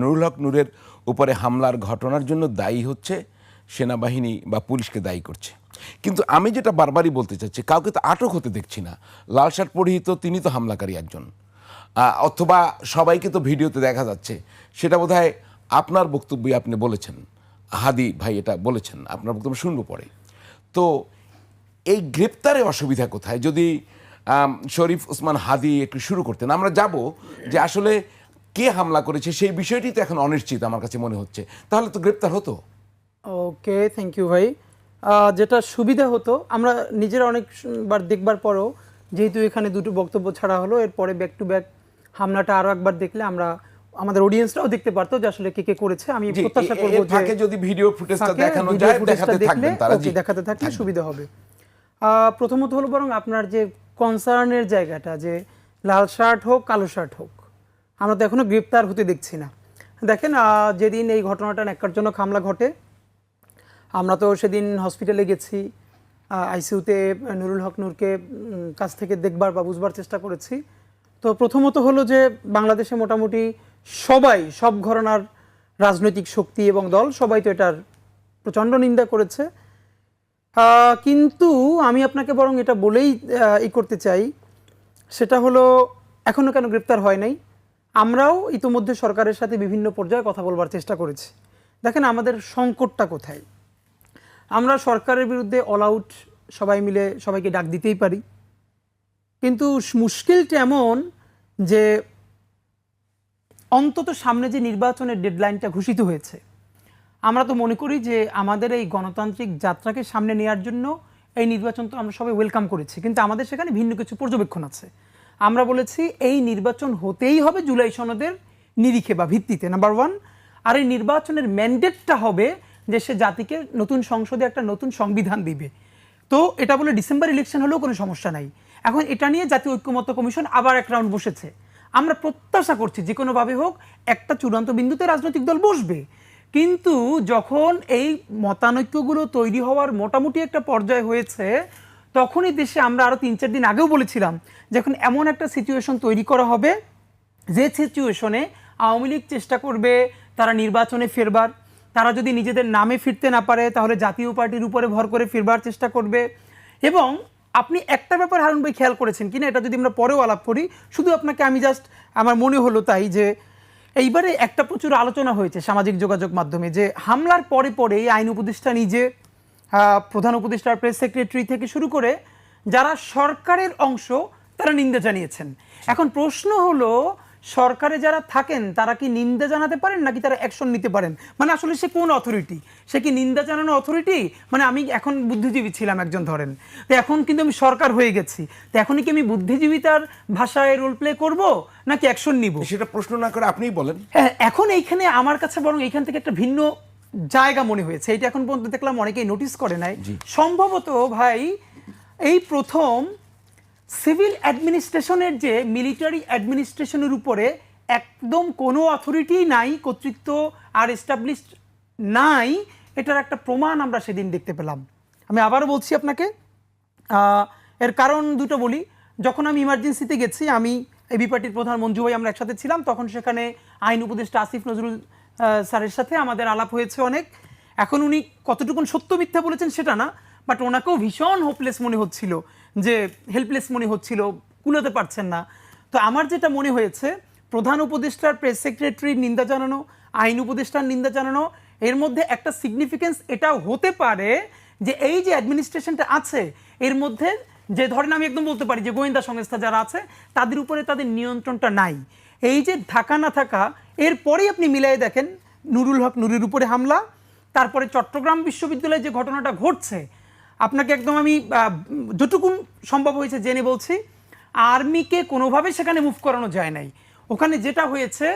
নুরুল হক নূরের উপরে হামলার ঘটনার জন্য দায়ী হচ্ছে সেনাবাহিনী বা পুলিশকে দায়ী করছে। কিন্তু আমি যেটা বারবারই বলতে চাচ্ছি, কাউকে তো আটক হতে দেখছি না। লাল শার্ট পরিহিত তিনি তো হামলাকারী একজন। অথবা সবাইকে তো ভিডিওতে দেখা যাচ্ছে। সেটা বোধহয় আপনার বক্তব্যে আপনি বলেছেন। হাদি ভাই এটা বলেছেন, আপনার বক্তব্য শুনব পরে। তো এই গ্রেপ্তারে অসুবিধা কোথায়? যদি শরীফ ওসমান হাদি একটু শুরু করতেন। আমরা যাব যে আসলে কে হামলা করেছে সেই বিষয়টি তো এখন অনিশ্চিত আমার কাছে মনে হচ্ছে। তাহলে তো গ্রেপ্তার হতো। ওকে থ্যাংক ইউ ভাই। যেটা সুবিধা হতো আমরা নিজেরা অনেকবার দেখবার পরও যেহেতু এখানে দুটো বক্তব্য ছাড়া হলো এরপরে ব্যাক টু ব্যাক হামলাটা আরও একবার দেখলে আমরা আমাদের অডিয়েন্সরাও দেখতে পারতো যে আসলে কে কে করেছে। আমি প্রত্যাশা করব ফাঁকে যদি ভিডিও ফুটেজটা দেখানো যায় দেখাতে থাকবেন তারা। জি। দেখাতে থাকলে সুবিধা হবে। আহ, প্রথমত হলো বরং আপনার যে কনসার্নের জায়গাটা যে লাল শার্ট হোক কালো শার্ট হোক আমরা তো এখনও গ্রেপ্তার হতে দেখছি না। দেখেন যেদিন এই ঘটনাটা জন্য হামলা ঘটে, আমরা তো সেদিন হসপিটালে গেছি আইসিইউতে নুরুল হক নূরকে কাছ থেকে দেখবার বা বুঝবার চেষ্টা করেছি। তো প্রথমত হলো যে, বাংলাদেশে মোটামুটি সবাই, সব ঘরানার রাজনৈতিক শক্তি এবং দল, সবাই তো এটার প্রচণ্ড নিন্দা করেছে। কিন্তু আমি আপনাকে বরং এটা বলেই ই করতে চাই, সেটা হলো এখনও কেন গ্রেপ্তার হয় নাই? আমরাও ইতোমধ্যে সরকারের সাথে বিভিন্ন পর্যায়ে কথা বলবার চেষ্টা করেছি। দেখেন আমাদের সংকটটা কোথায়? আমরা সরকারের বিরুদ্ধে অল আউট সবাই মিলে সবাইকে ডাক দিতেই পারি। কিন্তু মুশকিলটা এমন যে অন্তত সামনে যে নির্বাচনের ডেডলাইনটা ঘোষিত হয়েছে, আমরা তো মনে করি যে আমাদের এই গণতান্ত্রিক যাত্রাকে সামনে নেওয়ার জন্য এই নির্বাচন তো আমরা সবাই ওয়েলকাম করেছি। কিন্তু আমাদের সেখানে ভিন্ন কিছু পর্যবেক্ষণ আছে। আমরা বলেছি এই নির্বাচন হতেই হবে জুলাই সনদের নিরিখে বা ভিত্তিতে। নাম্বার ওয়ান আর এই নির্বাচনের ম্যান্ডেটটা হবে যে সে জাতিকে নতুন সংসদে একটা নতুন সংবিধান দিবে। তো এটা বলে ডিসেম্বর ইলেকশন হলেও কোনো সমস্যা নাই। এখন এটা নিয়ে জাতীয় ঐক্যমত্য কমিশন আবার এক রাউন্ড বসেছে। আমরা প্রত্যাশা করছি যে কোনোভাবে হোক একটা চূড়ান্ত বিন্দুতে রাজনৈতিক দল বসবে। কিন্তু যখন এই মতানৈক্যগুলো তৈরি হওয়ার মোটামুটি একটা পর্যায় হয়েছে তখনই দেশে আমরা আরও তিন চার দিন আগেও বলেছিলাম যখন এমন একটা সিচুয়েশন তৈরি করা হবে, যে সিচুয়েশনে আওয়ামী লীগ চেষ্টা করবে তারা নির্বাচনে ফেরবার। তারা যদি নিজেদের নামে ফিরতে না পারে, তাহলে জাতীয় পার্টির উপরে ভর করে ফিরবার চেষ্টা করবে। এবং আপনি একটা ব্যাপার হারুন ভাই খেয়াল করেছেন কিনা, এটা যদি আমরা পরেও আলাপ করি, শুধু আপনাকে আমি জাস্ট আমার মনে হলো তাই যে, এইবারে একটা প্রচুর আলোচনা হয়েছে সামাজিক যোগাযোগ মাধ্যমে যে হামলার পরে পরে আইন উপদেষ্টা নিজে প্রধান উপদেষ্টার প্রেস সেক্রেটারি থেকে শুরু করে যারা সরকারের অংশ তারা নিন্দা জানিয়েছেন। এখন প্রশ্ন হলো সরকারে যারা থাকেন তারা কি নিন্দা জানাতে পারেন নাকি তারা অ্যাকশন নিতে পারেন? মানে আসলে সে কোন অথরিটি সে কি নিন্দা জানানো অথরিটি মানে আমি এখন বুদ্ধিজীবী ছিলাম একজন ধরেন। তো এখন কিন্তু আমি সরকার হয়ে গেছি। তো এখনই কি আমি বুদ্ধিজীবিতার ভাষায় রোল প্লে করব নাকি অ্যাকশন নিব? সেটা প্রশ্ন না করে আপনিই বলেন। হ্যাঁ এখন এইখানে আমার কাছে বরং এইখান থেকে একটা ভিন্ন জায়গা মনে হয়েছে। এটা এখন পর্যন্ত দেখলাম অনেকেই নোটিস করে নাই। সম্ভবত ভাই এই প্রথম সিভিল অ্যাডমিনিস্ট্রেশনের যে মিলিটারি অ্যাডমিনিস্ট্রেশনের উপরে একদম কোনো অথরিটি নাই কর্তৃত্ব আর এস্টাবলিশড নাই এটার একটা প্রমাণ আমরা সেদিন দেখতে পেলাম। আমি আবারও বলছি আপনাকে এর কারণ দুটো বলি। যখন আমি ইমার্জেন্সিতে গেছি আমি এবি পার্টির প্রধান মঞ্জু ভাই আমরা একসাথে ছিলাম তখন সেখানে আইন উপদেষ্টা আসিফ নজরুল স্যারের সাথে আমাদের আলাপ হয়েছে অনেক। এখন উনি কতটুকুন সত্য মিথ্যা বলেছেন সেটা না, বাট ওনাকেও ভীষণ হোপলেস মনে হচ্ছিল, যে হেল্পলেস মনে হচ্ছিল, কুলোতে পারছেন না। তো আমার যেটা মনে হয়েছে, প্রধান উপদেষ্টার প্রেস সেক্রেটারির নিন্দা জানানো, আইন উপদেষ্টার নিন্দা জানানো, এর মধ্যে একটা সিগনিফিকেন্স এটাও হতে পারে যে এই যে অ্যাডমিনিস্ট্রেশনটা আছে, এর মধ্যে যে ধরেন আমি একদম বলতে পারি যে গোয়েন্দা সংস্থা যারা আছে, তাদের উপরে তাদের নিয়ন্ত্রণটা নাই। এই যে থাকা না থাকা এরপরেই আপনি মিলাই দেখেন নুরুল হক নুরের উপরে হামলা তারপরে চট্টগ্রাম বিশ্ববিদ্যালয়ে যে ঘটনাটা ঘটছে আপনাকে একদম আমি আহ, যতটুকুন সম্ভব হয়েছে জেনে বলছি আর্মিকে কোনোভাবে সেখানে মুভ করানো যায় নাই। ওখানে যেটা হয়েছে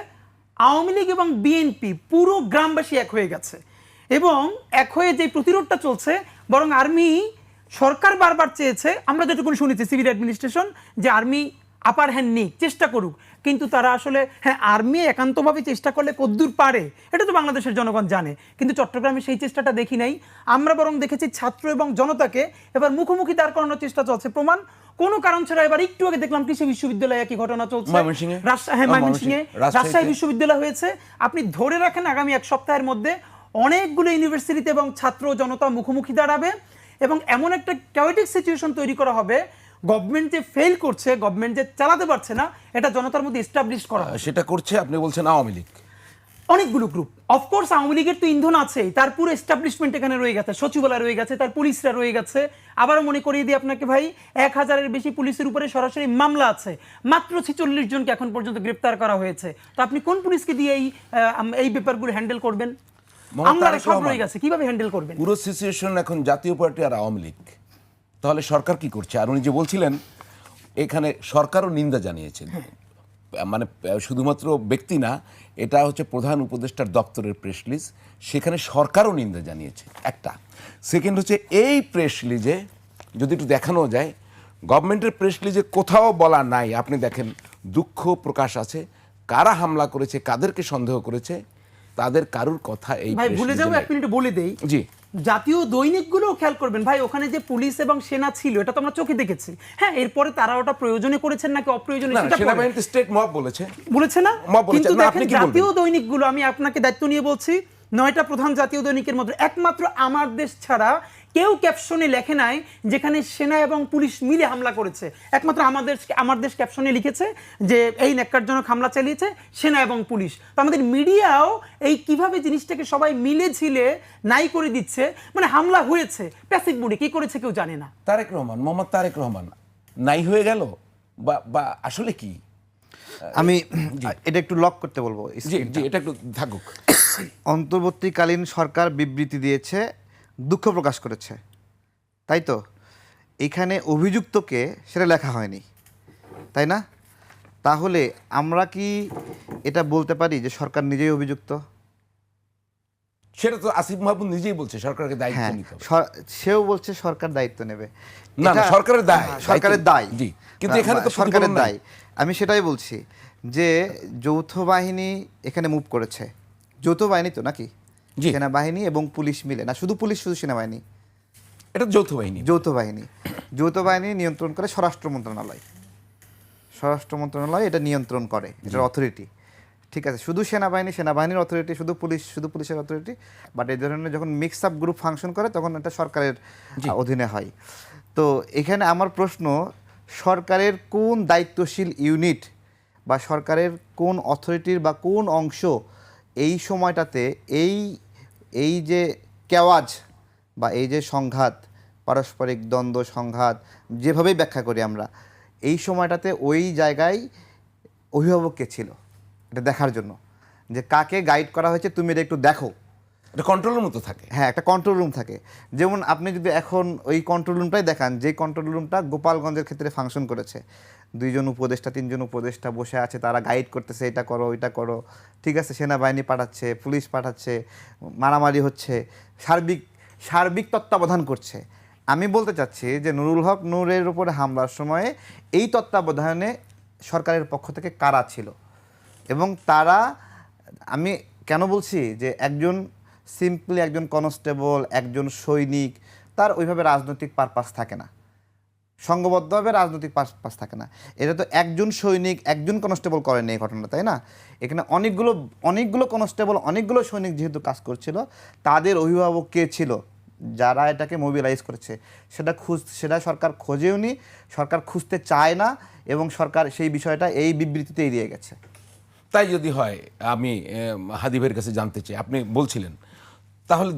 আওয়ামী লীগ এবং বিএনপি পুরো গ্রামবাসী এক হয়ে গেছে এবং এক হয়ে যে প্রতিরোধটা চলছে বরং আর্মি সরকার বারবার চেয়েছে আমরা যেটুকুন শুনেছি সিভিল অ্যাডমিনিস্ট্রেশন যে আর্মি আপার হ্যান্ড নিক চেষ্টা করুক। কিন্তু তারা আসলে হ্যাঁ আর্মি একান্তভাবে চেষ্টা করলে কদ্দূর পারে এটা তো বাংলাদেশের জনগণ জানে। কিন্তু চট্টগ্রামে সেই চেষ্টাটা দেখি নাই। আমরা বরং দেখেছি ছাত্র এবং জনতাকে এবার মুখোমুখি দাঁড় করানোর চেষ্টা চলছে। প্রমাণ কোনো কারণ ছাড়া এবার একটু আগে দেখলাম কৃষি বিশ্ববিদ্যালয়ে একই ঘটনা চলছে। ময়মনসিংহে? রাজশাহী হ্যাঁ ময়মনসিংহে। রাজশাহী বিশ্ববিদ্যালয় হয়েছে। আপনি ধরে রাখেন আগামী এক সপ্তাহের মধ্যে অনেকগুলো ইউনিভার্সিটিতে এবং ছাত্র জনতা মুখোমুখি দাঁড়াবে এবং এমন একটা ক্যাওয়েটিক সিচুয়েশন তৈরি করা হবে গভর্নমেন্ট যে ফেল করছে গভর্নমেন্ট যে চালাতে পারছে না এটা জনতার মধ্যে এস্টাবলিশ করা সেটা করছে আপনি বলছেন আওয়ামী লীগ। অনেকগুলো গ্রুপ অফকোর্স আওয়ামী লীগের তো ইন্ধন আছেই তার পুরো এস্টাবলিশমেন্ট এখানে রয়ে গেছে সচিবালয় রয়ে গেছে তার পুলিশরা রয়ে গেছে। আবারও মনে করিয়ে দিই আপনাকে ভাই এক হাজারের বেশি পুলিশের উপরে সরাসরি মামলা আছে। মাত্র ছেচল্লিশ জনকে এখন পর্যন্ত গ্রেপ্তার করা হয়েছে। তো আপনি কোন পুলিশকে দিয়ে এই এই ব্যাপারগুলো হ্যান্ডেল করবেন? আমরা সব রয়ে গেছে কীভাবে হ্যান্ডেল করবেন? পুরো সিচুয়েশন এখন জাতীয় পার্টি আর আওয়ামী লীগ। তাহলে সরকার কি করছে? আর উনি যে বলছিলেন এখানে সরকারও নিন্দা জানিয়েছেন। মানে শুধুমাত্র ব্যক্তি না এটা হচ্ছে প্রধান উপদেষ্টার দপ্তরের প্রেস লিজ সেখানে সরকারও নিন্দা জানিয়েছে একটা। সেকেন্ড হচ্ছে এই প্রেস লিজে যদি একটু দেখানো যায় গভর্নমেন্টের প্রেস লিজে কোথাও বলা নাই। আপনি দেখেন দুঃখ প্রকাশ আছে কারা হামলা করেছে কাদেরকে সন্দেহ করেছে তাদের কারুর কথা এই ভাই ভুলে যাব এক মিনিট বলে দেই। জি। জাতীয় দৈনিকগুলো খেয়াল করবেন। ভাই ওখানে যে পুলিশ এবং সেনা ছিল এটা তো আমরা চোখে দেখেছি। হ্যাঁ এরপরে তারা ওটা প্রয়োজনে করেছেন নাকি অপ্রয়োজনে সেটা স্টেট মব বলেছে। বলেছে না? কিন্তু দেখেন আপনি কি বলবেন? জাতীয় দৈনিকগুলো আমি আপনাকে দায়িত্ব নিয়ে বলছি নয়টা প্রধান জাতীয় দৈনিকের মধ্যে একমাত্র আমার দেশ ছাড়া কেউ ক্যাপশনে লেখে নাই যেখানে সেনা এবং পুলিশ মিলে হামলা করেছে। একমাত্র আমাদের আমার দেশ ক্যাপশনে লিখেছে যে এই ন্যাক্কারজনক হামলা চালিয়েছে সেনা এবং পুলিশ। তো আমাদের মিডিয়াও এই কীভাবে জিনিসটাকে সবাই মিলে ঝিলে নাই করে দিচ্ছে মানে হামলা হয়েছে। প্যাসিভ বুড়ি কি করেছে কেউ জানে না। তারেক রহমান মোহাম্মদ তারেক রহমান নাই হয়ে গেল? বা বা আসলে কি? আমি এটা একটু লক করতে বলব এটা একটু থাকুক। অন্তর্বর্তীকালীন সরকার বিবৃতি দিয়েছে দুঃখ প্রকাশ করেছে। তাই তো? এখানে অভিযুক্তকে সেটা লেখা হয়নি। তাই না? তাহলে আমরা কি এটা বলতে পারি যে সরকার নিজেই অভিযুক্ত? সেটা তো আসিফ মাহমুদ নিজেই বলছে সরকারকে দায়িত্ব হ্যাঁ নিতে সেও বলছে সরকার দায়িত্ব নেবে। না, সরকারের দায়, হ্যাঁ, সরকারের দায়। জি, কিন্তু এখানে তো সরকারের দায়। আমি সেটাই বলছি যে যৌথ বাহিনী এখানে মুভ করেছে। যৌথ বাহিনী তো নাকি। সেনাবাহিনী এবং পুলিশ মিলে। না শুধু পুলিশ শুধু সেনাবাহিনী। এটা যৌথ বাহিনী। যৌথ বাহিনী। যৌথ বাহিনী নিয়ন্ত্রণ করে স্বরাষ্ট্র মন্ত্রণালয়। স্বরাষ্ট্র মন্ত্রণালয় এটা নিয়ন্ত্রণ করে এটার অথরিটি ঠিক আছে শুধু সেনাবাহিনী সেনাবাহিনীর অথরিটি শুধু পুলিশ শুধু পুলিশের অথরিটি বাট এই ধরনের যখন মিক্স আপ গ্রুপ ফাংশন করে তখন এটা সরকারের অধীনে হয়। তো এখানে আমার প্রশ্ন সরকারের কোন দায়িত্বশীল ইউনিট বা সরকারের কোন অথরিটির বা কোন অংশ এই সময়টাতে এই এই যে কেওয়াজ বা এই যে সংঘাত পারস্পরিক দ্বন্দ্ব সংঘাত যেভাবেই ব্যাখ্যা করি আমরা এই সময়টাতে ওই জায়গায় অভিভাবককে ছিল। এটা দেখার জন্য। যে কাকে গাইড করা হয়েছে তুমি এটা একটু দেখো। এটা কন্ট্রোলের তো থাকে। হ্যাঁ একটা কন্ট্রোল রুম থাকে। যেমন আপনি যদি এখন ওই কন্ট্রোল রুমটাই দেখান যে কন্ট্রোল রুমটা গোপালগঞ্জের ক্ষেত্রে ফাংশন করেছে দুইজন উপদেষ্টা, তিনজন উপদেষ্টা বসে আছে, তারা গাইড করতেছে, এটা করো এটা করো। ঠিক আছে, সেনাবাহিনী পাঠাচ্ছে পুলিশ পাঠাচ্ছে, মারামারি হচ্ছে, সার্বিক সার্বিক তত্ত্বাবধান করছে। আমি বলতে চাচ্ছি যে নুরুল হক নূরের উপরে হামলার সময়ে এই তত্ত্বাবধানে সরকারের পক্ষ থেকে কারা ছিল? এবং তারা, আমি কেন বলছি যে একজন সিম্পলি একজন কনস্টেবল একজন সৈনিক, তার ওইভাবে রাজনৈতিক পারপাস থাকে না। সংঘবদ্ধভাবে রাজনৈতিক পারপাস থাকে না। এটা তো একজন সৈনিক, একজন কনস্টেবল করেনি এই ঘটনা তাই না? এখানে অনেকগুলো অনেকগুলো কনস্টেবল অনেকগুলো সৈনিক যেহেতু কাজ করছিল, তাদের অভিভাবক কে ছিল? যারা এটাকে মোবিলাইজ করেছে। সেটা খুঁজ, সেটা সরকার খোঁজেও নি, সরকার খুঁজতে চায় না, এবং সরকার সেই বিষয়টা এই বিবৃতিতে দিয়ে গেছে। তাই যদি হয়, আমি হাদিবের কাছে জানতে চাই। আপনি বলছিলেন, তাহলে